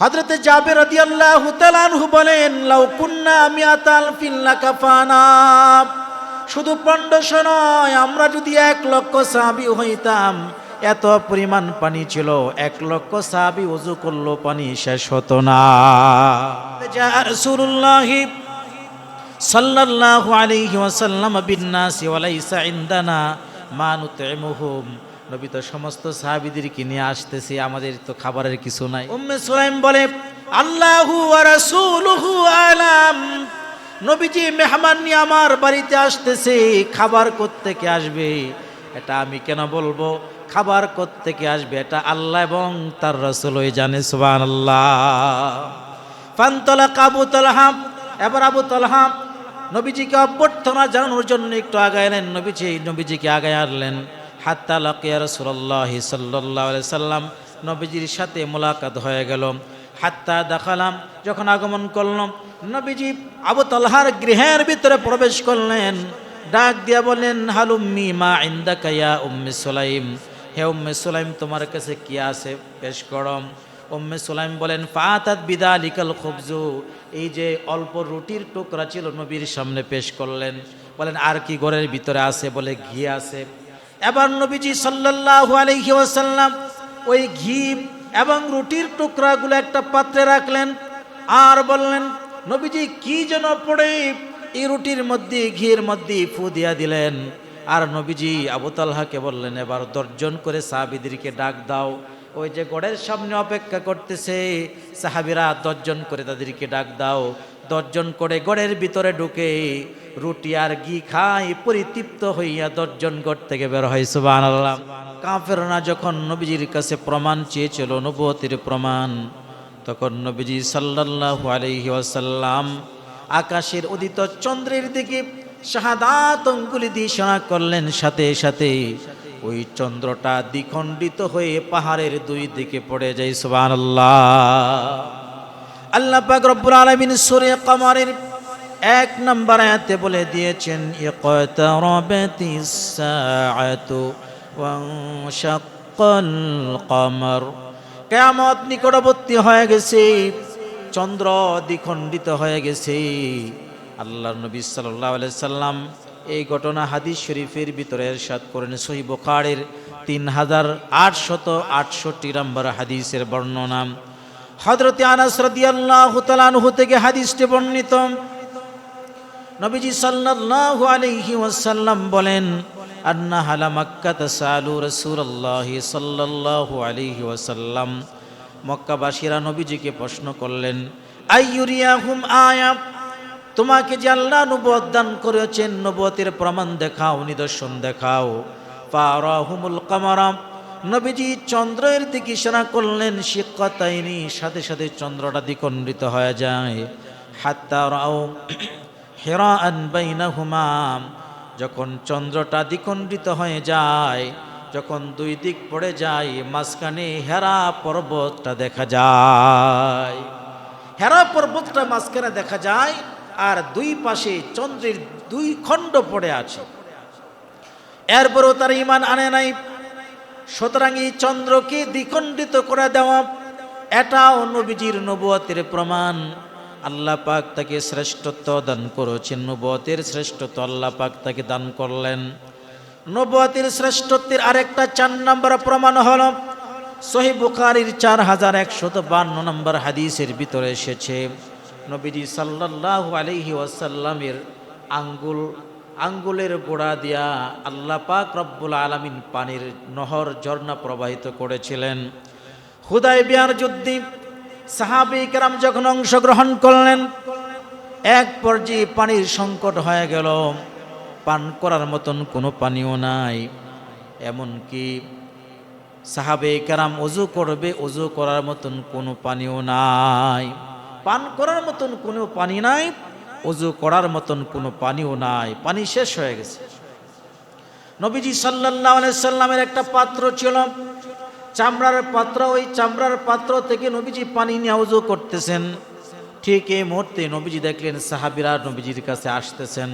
হজরতে জাবের রাদিয়াল্লাহু তাআলাহু বলেন, লাউ কুন্না মিয়াতাল ফিল্লা কাফানা। শুধু পণ্ডশ নয়, আমরা যদি এক লক্ষ সাহাবি হইতাম, এত পরিমাণ পানি ছিল, এক লক্ষ সাহাবি উজু করল পানি শেষ হতো না। রাসূলুল্লাহি সাল্লাল্লাহু আলাইহি ওয়াসাল্লাম বিন্নাসি ওয়ালাইসা ইনদানা মা নুতইমুহুম নবী তো সমস্ত সাহাবীদেরকে নিয়ে আসতেছে, আমাদের তো খাবারের কিছু নাই। উম্মে সুলাইম বলে, আল্লাহু রাসূলুহু আলাম। নবীজি মেহমান নিয়ে আমার বাড়িতে আসতেছে, খাবার কোত্থেকে আসবে? এটা আমি কেন বলব? খাবার কোত্থেকে আসবে? এটা আল্লাহ এবং তার রাসূলই জানে, সুবহানাল্লাহ। ফান্তলা কাবু এবার আবু তলহাম নবীজিকে অভ্যর্থনা জানানোর জন্য একটু আগাইলেন নবীজি, নবীজিকে আগায় আনলেন। হাত্তা লাকিয়া রসুল্লাহ সাল্লাহ সাল্লাম নবীজির সাথে মোলাকাত হয়ে গেল। হাত্তা দেখালাম, যখন আগমন করলাম, নবীজি আবু তালহার গৃহের ভিতরে প্রবেশ করলেন। ডাক দিয়া বলেন হালুম্মি মা ইন্দা কায়া উম্মে সুলাইম। হে উম্মে সুলাইম, তোমার কাছে কি আছে? পেশ করম উম্মে সুলাইম বলেন, ফাতাত বিদা লিকাল খুবজু। এই যে অল্প রুটির টুকরা ছিল, নবীর সামনে পেশ করলেন। বলেন, আর কি ঘরের ভিতরে আছে? বলে, ঘি আছে। এবার নবীজি সাল্লাহ আলহি ওয়াসাল্লাম ওই ঘি এবং রুটির টুকরাগুলো একটা পাত্রে রাখলেন আর বললেন, নবীজি, কি যেন পড়ে? এই রুটির মধ্যে ঘির মধ্যে ফু দিয়া দিলেন। আর নবীজি আবু তালহাকে বললেন, এবার দর্জন করে সাহাবিদেরকে ডাক দাও। ওই যে গড়ের সামনে অপেক্ষা করতেছে, সাহাবিরা দশজন করে তাদেরকে ডাক দাও। দশজন করে গড়ের ভিতরে ঢুকে রুটি আর ঘি খাই পরিতৃপ্ত হইয়া দশজন গড় থেকে বের হয় সুবাহ আল্লাহ কাফেরনা যখন নবীজির কাছে প্রমাণ চেয়েছিল নবতির প্রমাণ, তখন নবীজি সাল্লাল্লাহু আলাইহি ওয়াসাল্লাম আকাশের উদিত চন্দ্রের দিকে শাহাদাত অঙ্গুলি দিয়ে ইশারা করলেন, সাথে সাথে ওই চন্দ্রটা দ্বিখণ্ডিত হয়ে পাহাড়ের দুই দিকে পড়ে যায়, সুবহানাল্লাহ। আল্লাহ পাক রব্বুল আলামিন সূরা কমারের এক নম্বর আয়াতে বলে দিয়েছেন কমর। কিয়ামত নিকটবর্তী হয়ে গেছে, চন্দ্র দ্বিখণ্ডিত হয়ে গেছে। আল্লাহ নবী আলাইহি সাল্লাম এই ঘটনা হাদিস শরীফের ভিতরে এরশাদ করেন। সহি বুখারীর তিন হাজার আটশত আটষট্টি নম্বর হাদিসের বর্ণনা। হজরত আনাস রাদিয়াল্লাহু তাআলা আনহু থেকে হাদিসটি বর্ণিত। নবীজি সাল্লাল্লাহু আলাইহি ওয়াসাল্লাম বলেন আন্না হালা মক্কা তাসালু রাসূলুল্লাহ সাল্লাল্লাহু আলাইহি ওয়াসাল্লাম। মক্কাবাসীরা নবীজিকে প্রশ্ন করলেন, আইয়ুরিয়াহুম আয়া? তোমাকে যে আল্লাহ নবুয়ত দান করেছেন নবুয়তের প্রমাণ দেখাও, নিদর্শন দেখাও। ফারাহুমুল কামারাম নবীজি চন্দ্রের দিকে ইশারা করলেন শিক্ষতাইনি সাথে সাথে চন্দ্রটা দ্বিখণ্ডিত হয়ে যায়। হাত্তা রাও হেরা আন হুমাম যখন চন্দ্রটা দ্বিখণ্ডিত হয়ে যায়, যখন দুই দিক পড়ে যায়, মাঝখানে হেরা পর্বতটা দেখা যায়। হেরা পর্বতটা মাঝখানে দেখা যায় আর দুই পাশে চন্দ্রের দুই খণ্ড পড়ে আছে। এরপরও তার ইমান আনে নাই। সুতরাং এই চন্দ্রকে দ্বিখণ্ডিত করে দেওয়া, এটাও নবীজির নবুয়তের প্রমাণ। আল্লাহ পাক তাকে শ্রেষ্ঠত্ব দান করেছেন। নবুয়তের শ্রেষ্ঠত্ব আল্লাহ পাক তাকে দান করলেন। নবুয়তের শ্রেষ্ঠত্বের আরেকটা চার নম্বর প্রমাণ হল সহি বুখারির চার হাজার একশত বান্ন নম্বর হাদিসের ভিতরে এসেছে নবীজি সাল্লাল্লাহু আলাইহি ওয়াসাল্লামের আঙ্গুল, আঙ্গুলের গোড়া দিয়া আল্লাহ পাক রব্বুল আলামিন পানির নহর, ঝর্ণা প্রবাহিত করেছিলেন। হুদাই বিয়ার যুদ্ধে সাহাবি কেরাম যখন অংশগ্রহণ করলেন, এক পর্যায়ে পানির সংকট হয়ে গেল। পান করার মতন কোনো পানিও নাই। এমনকি সাহাবে কেরাম অজু করবে, অজু করার মতন কোনো পানিও নাই। পান করার মতন কোনো পানি নাই, অজু করার মতন কোনো পানিও নাই। পানি শেষ হয়ে গেছে। নবীজি সাল্লাহ সাল্লামের একটা পাত্র ছিল। চামড়ার পাত্র, ওই চামড়ার পাত্র থেকে নবীজি পানি নিয়ে অজু করতেছেন। ঠিক এই মুহূর্তে নবীজি দেখলেন সাহাবিরা নবীজির কাছে আসতেছেন।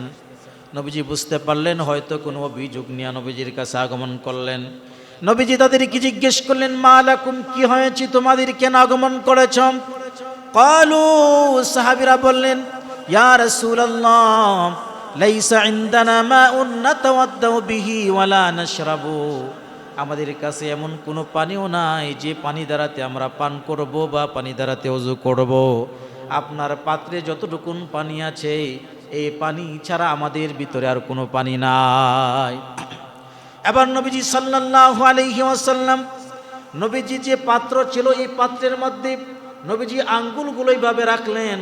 নবীজি বুঝতে পারলেন, হয়তো কোনো অভিযোগ নিয়ে নবীজির কাছে আগমন করলেন। নবীজি তাদেরকে জিজ্ঞেস করলেন, মা লাকুম, কি হয়েছে? তোমাদের কেন আগমন করেছ? কালু সাহাবিরা বললেন, ইয়া রাসূলুল্লাহ, লাইসা ইনদানা মাউন নাতাওয়াদ্দাউ বিহি ওয়ালা নাশরাবু। আমাদের কাছে এমন কোনো পানিও নাই যে পানি দ্বারাতে আমরা পান করব বা পানি দ্বারাতে অজু করব। আপনার পাত্রে যতটুকুন পানি আছে, এই পানি ছাড়া আমাদের ভিতরে আর কোনো পানি নাই। এবার নবীজি সাল্লাল্লাহু আলাইহি ওয়াসাল্লাম, নবীজি যে পাত্র ছিল, এই পাত্রের মধ্যে নবীজি আঙ্গুলগুলো এইভাবে রাখলেন,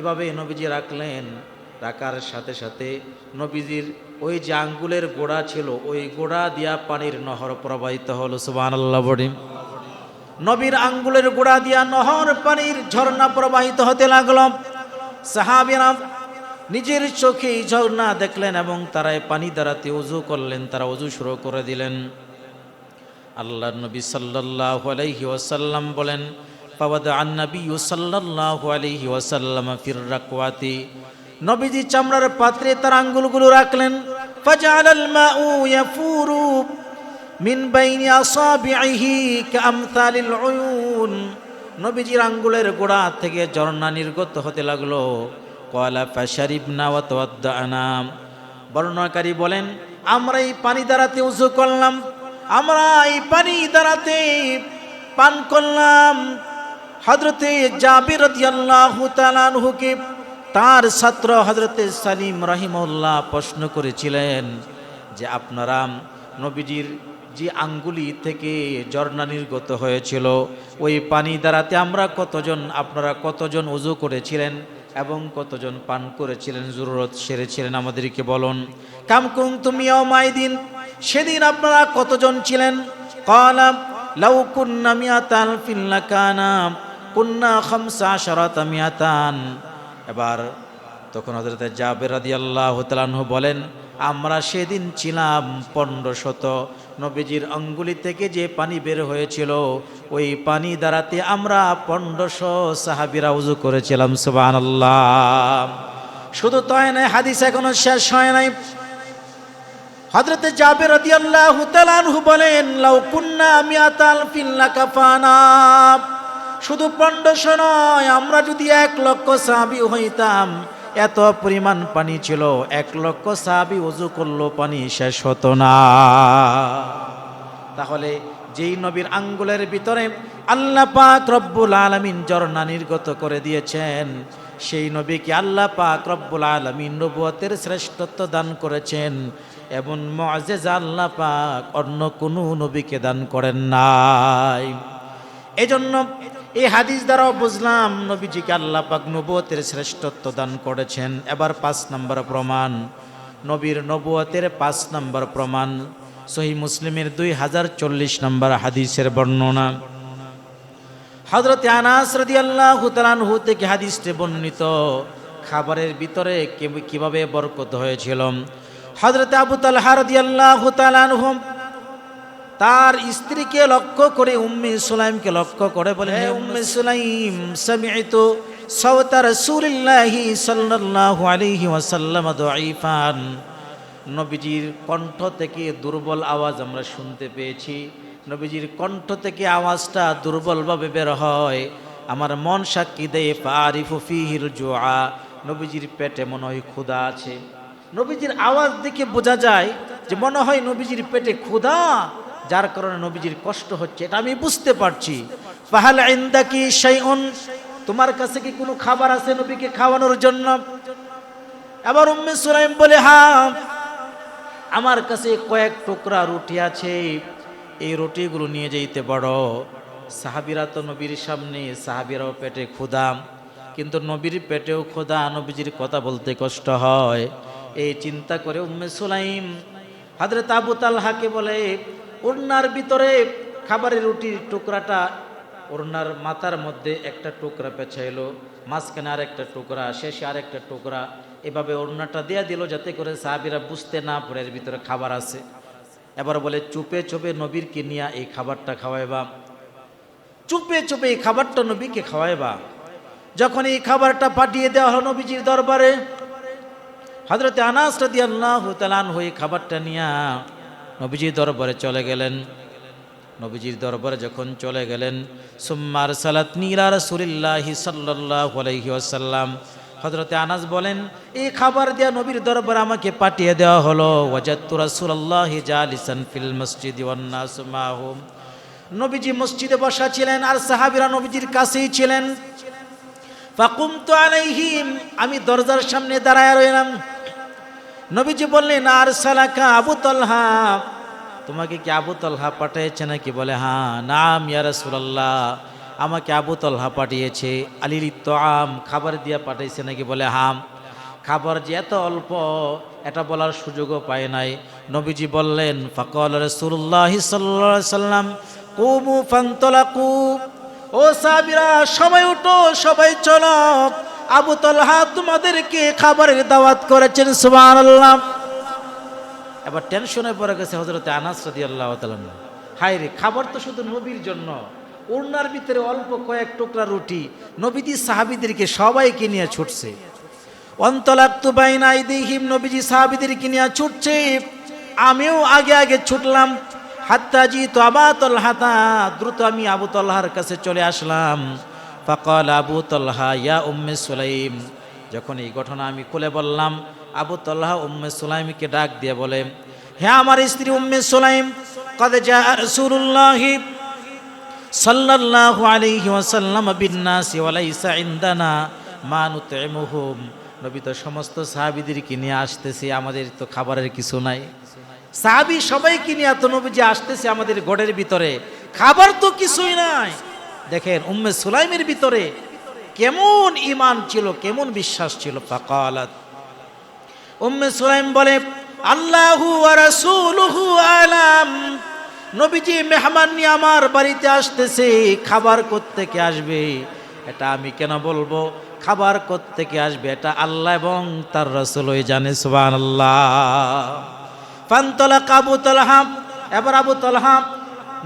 এভাবে নবীজি রাখলেন। রাখার সাথে সাথে নবীজির ওই যে আঙ্গুলের গোড়া ছিল, ওই গোড়া দিয়া পানির নহর প্রবাহিত হল হলো সুবহানাল্লাহ বডি নবীর আঙ্গুলের গোড়া দিয়া নহর পানির ঝর্ণা প্রবাহিত হতে লাগল। সাহাবিরা নিজের চোখে এই ঝর্ণা দেখলেন এবং তারা পানি দ্বারাতে উজু করলেন, তারা উজু শুরু করে দিলেন। আল্লাহ নবী সাল্লাল্লাহু আলাইহি ওয়াসাল্লাম বলেন ফাওয়াদা নবী সাল্লাল্লাহু আলাইহি ওয়াসাল্লাম ফির রাকওয়াতি। নবীজি চামড়ার পাত্রে তার আঙ্গুলগুলো রাখলেন। ফাজআলাল মাউ ইয়াফুরু মিন বাইনি আসাবিহি কামসালিল উয়ুন। নবীজির আঙ্গুলের গোড়া থেকে ঝর্ণা নির্গত হতে লাগল। কয়লা ফাশারিবনা ওয়া তাওয়াদ্দানা বর্ণনাকারী বলেন, আমরা এই পানি দ্বারাতে উজু করলাম। আমরা এই পানি দ্বারাতে পান করলাম। হজরতে জাবির আনহুকে তার ছাত্র হজরতে সালিম রহিমউল্লাহ প্রশ্ন করেছিলেন যে আপনারা নবীজির যে আঙ্গুলি থেকে ঝর্ণা নির্গত হয়েছিল, ওই পানি দ্বারাতে আমরা কতজন, আপনারা কতজন উজু করেছিলেন এবং কতজন পান করেছিলেন, জরুরত সেরেছিলেন আমাদেরকে বলুন। কামকুং তুমি দিন সেদিন আপনারা কতজন ছিলেন? কলাম লাউ কুন্না মিয়াতান ফিল্লাকানা কুন্না খামসা শারাতা মিয়াতান। এবার তখন হজরত জাবের রাদি আল্লাহ তালাহু বলেন, আমরা সেদিন ছিলাম পনেরো শত নবীজির অঙ্গুলি থেকে যে পানি বের হয়েছিল, ওই পানি দ্বারাতে আমরা পনেরোশো সাহাবিরা উজু করেছিলাম আল্লাহ শুধু তাই নয়, হাদিস এখনও শেষ হয় নাই। হজরতে জাবের রাদি আল্লাহ বলেন, লাউ কুন্না মিয়াতাল ফিল্লা কাফানা শুধু পনেরোশো নয়, আমরা যদি এক লক্ষ সাহাবি হইতাম, এত পরিমাণ পানি ছিল, এক লক্ষ সাহাবি উজু করল পানি শেষ হতো না। তাহলে যেই নবীর আঙ্গুলের ভিতরে আল্লাহ পাক রব্বুল আলমিন ঝর্ণা নির্গত করে দিয়েছেন, সেই নবীকে আল্লাহ পাক রব্বুল আলমিন নবুয়তের শ্রেষ্ঠত্ব দান করেছেন এমন মজেজা আল্লাহ পাক অন্য কোনো নবীকে দান করেন নাই। এজন্য এই হাদিস দ্বারাও বুঝলাম নবীজিকে আল্লাহ পাক নবুয়তের শ্রেষ্ঠত্ব দান করেছেন। এবার পাঁচ নম্বর প্রমাণ। নবীর নবুয়তের পাঁচ নম্বর প্রমাণ। সহি মুসলিমের দুই হাজার চল্লিশ নম্বর হাদিসের বর্ণনা। হজরত আনাস রদি আল্লাহ তালানহু থেকে হাদিসটি বর্ণিত। খাবারের ভিতরে কীভাবে বরকত হয়েছিল? হজরত আবু তালহা আল্লাহ তালানহু তার স্ত্রীকে লক্ষ্য করে উম্মে সুলাইমকে লক্ষ্য করে বলে হে উম্মে সুলাইম সামি'তু সাওতা রাসূলিল্লাহি সাল্লাল্লাহু আলাইহি ওয়াসাল্লাম দাঈফান। নবীজির কণ্ঠ থেকে দুর্বল আওয়াজ আমরা শুনতে পেয়েছি। নবীজির কণ্ঠ থেকে আওয়াজটা দুর্বলভাবে বের হয়। আমার মন সাক্ষী দেয় ফারিফু ফিহিল জুআ নবীজির পেটে মনে হয় ক্ষুধা আছে। নবীজির আওয়াজ দেখে বোঝা যায় যে মনে হয় নবীজির পেটে ক্ষুধা। যার কারণে নবীজির কষ্ট হচ্ছে, এটা আমি বুঝতে পারছি। শাইউন, তোমার কাছে কি কোনো খাবার আছে নবীকে খাওয়ানোর জন্য? এবার উম্মে সুলাইম বলে হ্যাঁ আমার কাছে কয়েক টুকরা রুটি আছে, এই রুটিগুলো নিয়ে যেতে বড় সাহাবিরা তো নবীর সামনে, সাহাবিরাও পেটে ক্ষুদাম কিন্তু নবীর পেটেও ক্ষুদা নবীজির কথা বলতে কষ্ট হয়। এই চিন্তা করে উম্মে সুলাইম হাজরত আবু তালহাকে বলে ওড়নার ভিতরে খাবারের রুটির টুকরাটা ওড়নার মাথার মধ্যে একটা টুকরা পেছাইলো মাঝখানে আর একটা টুকরা, শেষে আর একটা টুকরা। এভাবে ওড়নাটা দেয়া দিল যাতে করে সাহাবিরা বুঝতে না পারে এর ভিতরে খাবার আছে। এবার বলে, চুপে চুপে নবীরকে নিয়ে এই খাবারটা খাওয়াইবা। চুপে চুপে এই খাবারটা নবীকে খাওয়াইবা। যখন এই খাবারটা পাঠিয়ে দেওয়া হলো নবীজির দরবারে হজরতে আনাস রাদি আল্লাহ তালান হয়ে খাবারটা নিয়ে নবীজির দরবারে চলে গেলেন। নবীজির দরবারে যখন চলে গেলেন সুম্মার সালাত নীরা রসুলিল্লাহি সাল্লাহ আলাইহি আসাল্লাম হজরতে আনাস বলেন, এই খাবার দেওয়া নবীর দরবার আমাকে পাঠিয়ে দেওয়া হলো। ওয়াজাত্তু রাসূলুল্লাহি জালিসান ফিল মসজিদ ওয়ান্নাস নবীজি মসজিদে বসা ছিলেন আর সাহাবীরা নবীজির কাছেই ছিলেন। ফাকুমতু আলাইহিম, আমি দরজার সামনে দাঁড়ায় রইলাম। নবীজি বললেন আর সালাকা আবু তলহা। তোমাকে কি আবু তলহা পাঠিয়েছে নাকি? বলে হ্যাঁ নাম, ইয়া রাসূলুল্লাহ, আমাকে আবু তলহা পাঠিয়েছে। আলির আম খাবার দিয়া পাঠিয়েছে নাকি? বলে হাম খাবার যে এত অল্প, এটা বলার সুযোগও পায় নাই। নবীজি বললেন, ফকল রসুল্লাহ সাল্লাম, কুমু ফান্তলাকু। ও সাবিরা সবাই উঠো, সবাই চলো। আবু তলহা তোমাদেরকে খাবারের দাওয়াত করেছেন, সুবহানাল্লাহ। এবার টেনশনে পড়ে গেছে হজরত আনাস রাদি আল্লাহ হাই রে, খাবার তো শুধু নবীর জন্য। ওড়নার ভিতরে অল্প কয়েক টুকরা রুটি নবীজি সাহাবিদেরকে সবাইকে নিয়ে ছুটছে। অন্তলাক্তু বাইনাই দিহিম নবীজি সাহাবিদেরকে নিয়ে ছুটছে। আমিও আগে আগে ছুটলাম। হাত্তাজি তো আবাতল হাতা দ্রুত আমি আবু তল্লাহার কাছে চলে আসলাম। ফকল আবু তল্লাহা ইয়া উম্মে সুলাইম। যখন এই ঘটনা আমি খুলে বললাম, আবু তল্লাহ উম্মে সুলাইমকে ডাক দিয়ে বলে হ্যাঁ আমার স্ত্রী উম্মে সুলাইম, কদে যা রসুল্লাহি সাল্লাল্লাহু আলাইহি ওয়াসাল্লাম বিন্নাসি ওয়ালাইসা ইনদানা মা নুতইমুহুম নবী তো সমস্ত সাহাবীদেরকে নিয়ে আসতেছে, আমাদের তো খাবারের কিছু নাই। সাহাবী সবাইকে নিয়ে এত নবীজি আসতেছে আমাদের গড়ের ভিতরে, খাবার তো কিছুই নাই। দেখেন, উম্মে সুলাইমের ভিতরে কেমন ইমান ছিল, কেমন বিশ্বাস ছিল। ফাকালাত। উম্মে সুলাইম বলে, আল্লাহু রাসূলুহু আলাম। নবীজি মেহমান নিয়ে আমার বাড়িতে আসতেছে, খাবার করতে থেকে আসবে? এটা আমি কেন বলব? খাবার করতে থেকে আসবে? এটা আল্লাহ এবং তার রসুলই জানে সুবান আল্লাহ পান্তলা কাবু তলহাম এবার আবু তলহাম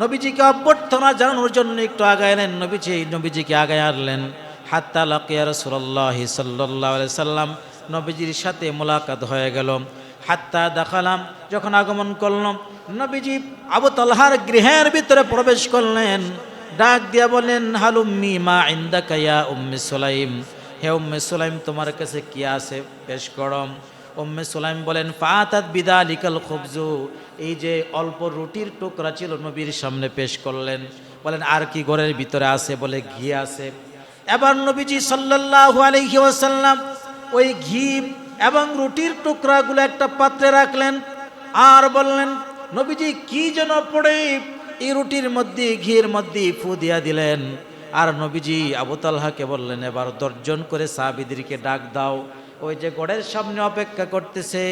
নবীজিকে অভ্যর্থনা জানানোর জন্য একটু আগায় নেন নবীজি, নবীজিকে আগায় আনলেন। হাত্তা লাকিয়া রসুল্লাহ সাল্লাহ সাল্লাম নবীজির সাথে মোলাকাত হয়ে গেল। হাত্তা দেখালাম, যখন আগমন করলাম নবীজি আবু তলহার গৃহের ভিতরে প্রবেশ করলেন। ডাক দিয়া বলেন হালুম্মি মা ইন্দা কায়া উম্মে সুলাইম? হে উম্মে সুলাইম, তোমার কাছে কি আছে? পেশ করম উম্মে সুলাইম বলেন, ফাতাত বিদা লিকাল খুবজু। এই যে অল্প রুটির টুকরা ছিল নবীর সামনে পেশ করলেন। বলেন, আর কি ঘরের ভিতরে আছে? বলে, ঘি আছে। এবার নবীজি সাল্লাল্লাহু আলাইহি ওয়াসাল্লাম ওই ঘি এবং রুটির টুকরাগুলো একটা পাত্রে রাখলেন আর বললেন, নবীজি, কি যেন পড়ে? এই রুটির মধ্যে, ঘিয়ের মধ্যে ফু দিয়া দিলেন। আর নবীজি আবু তালহাকে বললেন, এবার দর্জন করে সাহাবিদেরকে ডাক দাও। ওই যে গড়ের সামনে অপেক্ষা করতেছে,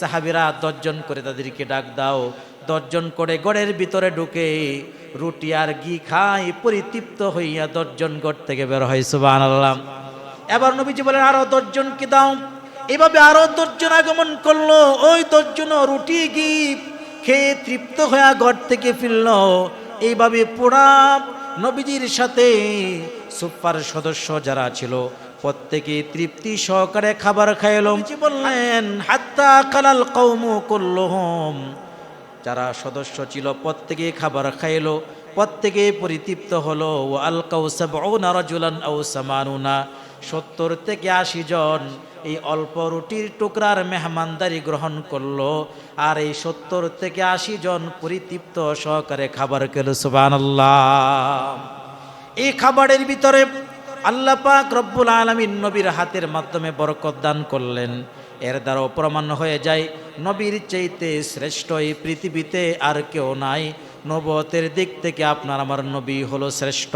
সাহাবিরা দশজন করে তাদেরকে ডাক দাও। দশজন করে গড়ের ভিতরে ঢুকে রুটি আর ঘি খাই পরিতৃপ্ত হইয়া দশজন গড় থেকে বের হয় সুবাহ আল্লাহ এবার নবীজি বলেন, আরও দশজনকে দাও। এভাবে আরও দশজন আগমন করল, ওই দশজন রুটি, ঘি খেয়ে তৃপ্ত হয়ে ঘর থেকে ফিরল। এইভাবে পোড়া নবীজির সাথে সুপার সদস্য যারা ছিল প্রত্যেকে তৃপ্তি সহকারে খাবার খাইল বললেন হাত্তা কালাল কৌমু করলহম যারা সদস্য ছিল প্রত্যেকে খাবার খাইলো। প্রত্যেকে পরিতৃপ্ত হলো। ও আল কাউসাবনা রাজুলান আও সামানুনা। সত্তর থেকে আশি জন এই অল্প রুটির টুকরার মেহমানদারি গ্রহণ করল। আর এই সত্তর থেকে আশি জন পরিতৃপ্ত সহকারে খাবার খেলো সুবান এই খাবারের ভিতরে আল্লাহ পাক রব্বুল আলমিন নবীর হাতের মাধ্যমে বরকত দান করলেন। এর দ্বারাও প্রমাণ হয়ে যায়, নবীর চাইতে শ্রেষ্ঠ এই পৃথিবীতে আর কেউ নাই। নবতের দিক থেকে আপনার আমার নবী হলো শ্রেষ্ঠ।